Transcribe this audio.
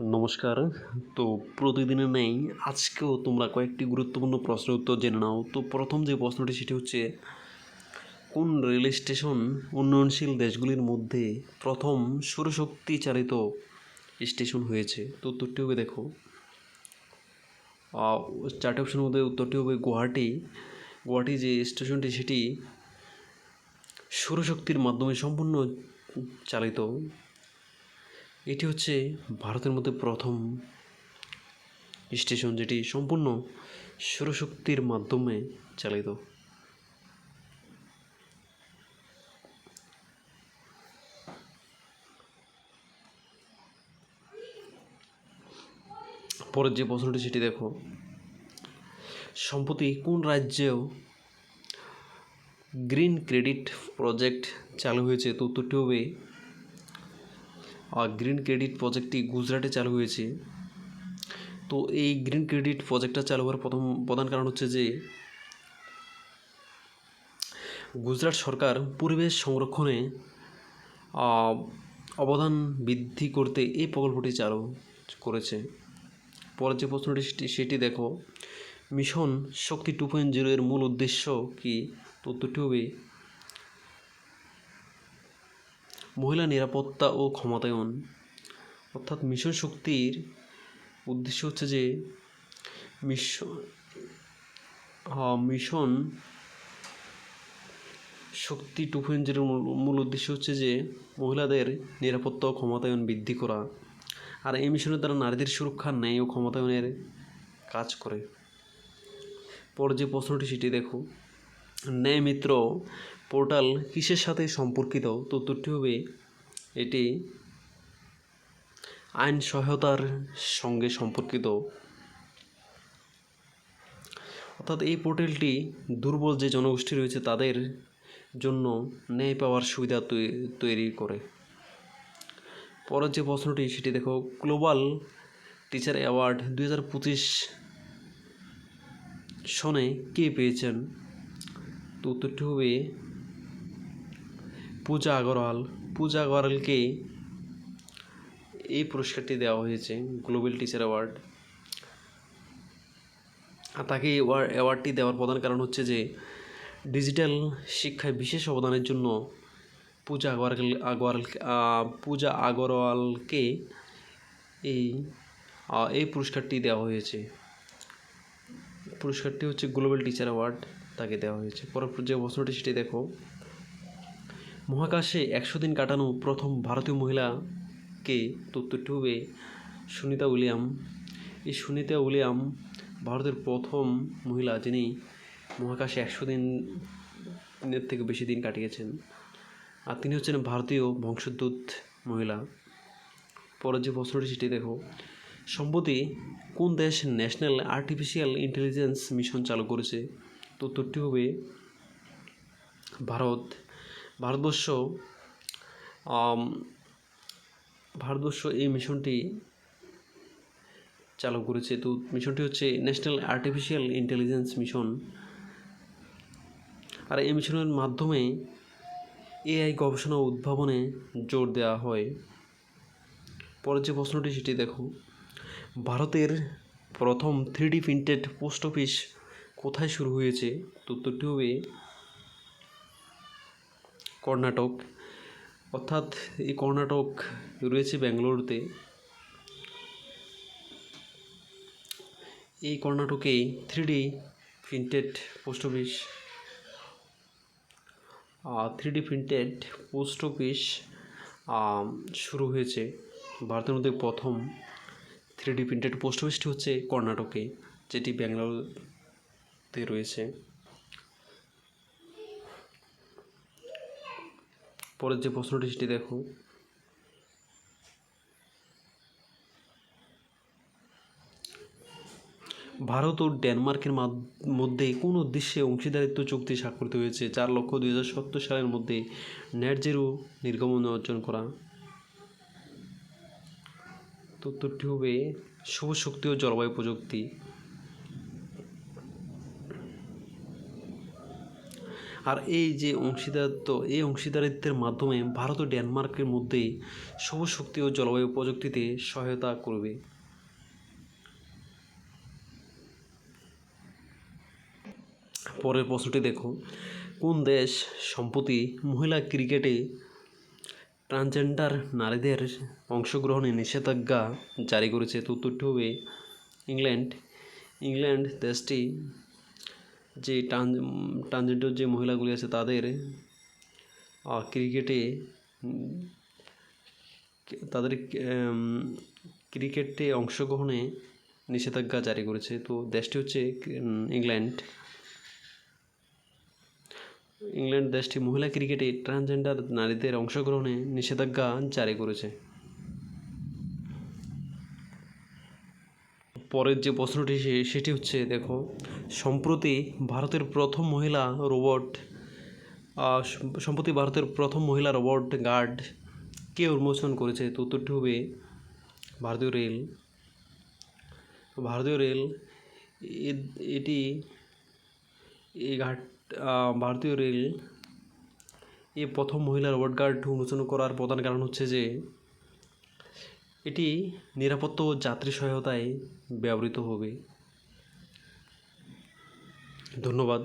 নমস্কার। তো প্রতিদিনের নেই, আজকেও তোমরা কয়েকটি গুরুত্বপূর্ণ প্রশ্নের উত্তর জেনে নাও। তো প্রথম যে প্রশ্নটি, সেটি হচ্ছে, কোন রেল স্টেশন উন্নয়নশীল দেশগুলির মধ্যে প্রথম সৌরশক্তি চালিত স্টেশন হয়েছে? তো উত্তরটি হবে, দেখো চারটি অপশনের মধ্যে উত্তরটি হবে গুয়াহাটি। গুয়াহাটি যে স্টেশনটি, সেটি সৌরশক্তির মাধ্যমে সম্পূর্ণ চালিত। এটি হচ্ছে ভারতের মধ্যে প্রথম স্টেশন যেটি সম্পূর্ণ সৌরশক্তির মাধ্যমে চালিত। পরের যে প্রশ্নটি, সেটি দেখো। সম্প্রতি কোন রাজ্যেও গ্রিন ক্রেডিট প্রজেক্ট চালু হয়েছে? তো হবে গ্রিন ক্রেডিট প্রজেক্টটি গুজরাটে চালু হয়েছে। তো এই গ্রিন ক্রেডিট প্রজেক্টটা চালু হওয়ার প্রথম প্রধান কারণ হচ্ছে যে, গুজরাট সরকার পরিবেশ সংরক্ষণে অবদান বৃদ্ধি করতে এই প্রকল্পটি চালু করেছে। পরের যে প্রশ্নটি, সেটি- দেখো। Mission Shakti two point zero এর মূল উদ্দেশ্য কি? তো উত্তরটি হবে মহিলা নিরাপত্তা ও ক্ষমতায়ন অর্থাৎ মিশন শক্তির উদ্দেশ্য হচ্ছে যে মিশন হ্যাঁ, মিশন শক্তি টু পয়েন্ট মূল উদ্দেশ্য হচ্ছে যে মহিলাদের নিরাপত্তা ও ক্ষমতায়ন বৃদ্ধি করা। আর এই মিশনের দ্বারা নারীদের সুরক্ষা ন্যায় ও ক্ষমতায়নের কাজ করে। পর যে প্রশ্নটি সেটি দেখো। ন্যায় মিত্র পোর্টাল কিসের সাথে সম্পর্কিত তো উত্তরটি হবে এটি আইন সহায়তার সঙ্গে সম্পর্কিত। অর্থাৎ এই পোর্টালটি দুর্বল যে জনগোষ্ঠী রয়েছে তাদের জন্য ন্যায় পাওয়ার সুবিধা তৈরি করে। পরের যে প্রশ্নটি সেটি দেখো, গ্লোবাল টিচার অ্যাওয়ার্ড দুই হাজার পঁচিশ সনে কে পেয়েছেন? তো উত্তরটি হবে পূজা আগরওয়াল। পূজা আগরওয়ালকে এই পুরস্কারটি দেওয়া হয়েছে, গ্লোবাল টিচার অ্যাওয়ার্ড। আর তাকে এই অ্যাওয়ার- অ্যাওয়ার্ডটি দেওয়ার প্রধান কারণ হচ্ছে যে, ডিজিটাল শিক্ষায় বিশেষ অবদানের জন্য পূজা আগরওয়াল আগরওয়াল পূজা আগরওয়ালকে এই এই পুরস্কারটি দেওয়া হয়েছে। পুরস্কারটি হচ্ছে গ্লোবাল টিচার অ্যাওয়ার্ড তাকে দেওয়া হয়েছে। পরের যে প্রশ্নটি সেটি দেখো। মহাকাশে একশো দিন কাটানো প্রথম ভারতীয় মহিলাকে তথ্যটি হবে সুনিতা উইলিয়াম। এই সুনিতা উইলিয়াম ভারতের প্রথম মহিলা যিনি মহাকাশে একশো দিনের থেকে বেশি দিন কাটিয়েছেন। আর তিনি হচ্ছেন ভারতীয় বংশোদ্ভূত মহিলা। পরের যে প্রশ্নটি সেটি দেখো। সম্প্রতি কোন দেশ ন্যাশনাল আর্টিফিশিয়াল ইন্টেলিজেন্স মিশন চালু করেছে? তো হবে ভারত। ভারতবর্ষ ভারতবর্ষ এই মিশনটি চালু করেছে। তো মিশনটি হচ্ছে ন্যাশনাল আর্টিফিশিয়াল ইন্টেলিজেন্স মিশন আর এই মিশনের মাধ্যমে এআই গবেষণা উদ্ভাবনে জোর দেওয়া হয়। পরের যে প্রশ্নটি, সেটি দেখো। ভারতের প্রথম থ্রিডি প্রিন্টেড পোস্ট অফিস কোথায় শুরু হয়েছে? তো উত্তরটি হবে কর্ণাটক। অর্থাৎ এই কর্ণাটক রয়েছে ব্যাঙ্গালোরতে। এই কর্ণাটকে three D printed post office three D printed post office শুরু হয়েছে। ভারতের মধ্যে প্রথম থ্রি ডি প্রিন্টেড পোস্ট অফিসটি হচ্ছে কর্ণাটকে, যেটি ব্যাঙ্গালোরতে রয়েছে। পরের যে প্রশ্নটি, সেটি দেখো। ভারত ও ডেনমার্কের মধ্যে কোন উদ্দেশ্যে অংশীদারিত্ব চুক্তি স্বাক্ষরিত হয়েছে, চার লক্ষ দুই হাজার সত্তর সালের মধ্যে নেট নির্গমন অর্জন করা? তো উত্তরটি হবে শুভ শক্তি ও জলবায়ু প্রযুক্তি। আর এই যে অংশীদারিত্ব, এই অংশীদারিত্বের মাধ্যমে ভারত ও ডেনমার্কের মধ্যে সবুজ শক্তি ও জলবায়ু প্রযুক্তিতে সহায়তা করবে। পরের প্রশ্নটি দেখো। কোন দেশ সম্প্রতি মহিলা ক্রিকেটে ট্রান্সজেন্ডার নারীদের অংশগ্রহণে নিষেধাজ্ঞা জারি করেছে? তো উত্তরটি হবে ইংল্যান্ড। ইংল্যান্ড দেশটি যে ট্রান ট্রানজেন্ডার যে মহিলাগুলি আছে তাদের ক্রিকেটে তাদের ক্রিকেটে অংশগ্রহণে নিষেধাজ্ঞা জারি করেছে। তো দেশটি হচ্ছে ইংল্যান্ড। ইংল্যান্ড দেশটি মহিলা ক্রিকেটে ট্রান্সজেন্ডার নারীদের অংশগ্রহণে নিষেধাজ্ঞা জারি করেছে। পরের যে প্রশ্নটি, সে- সেটি হচ্ছে, দেখো, সম্প্রতি ভারতের প্রথম মহিলা রোবট সম্প্রতি ভারতের প্রথম মহিলা রোবট গার্ড কে উন্মোচন করেছে তো উত্তরটি হবে ভারতীয় রেল। ভারতীয় রেল এটি এই ঘাট ভারতীয় রেল, এ প্রথম মহিলা রোবট গার্ড উন্মোচন করার প্রধান কারণ হচ্ছে যে এটি নিরাপত্তা ও যাত্রী সহায়তায় ব্যবহৃত হবে। ধন্যবাদ।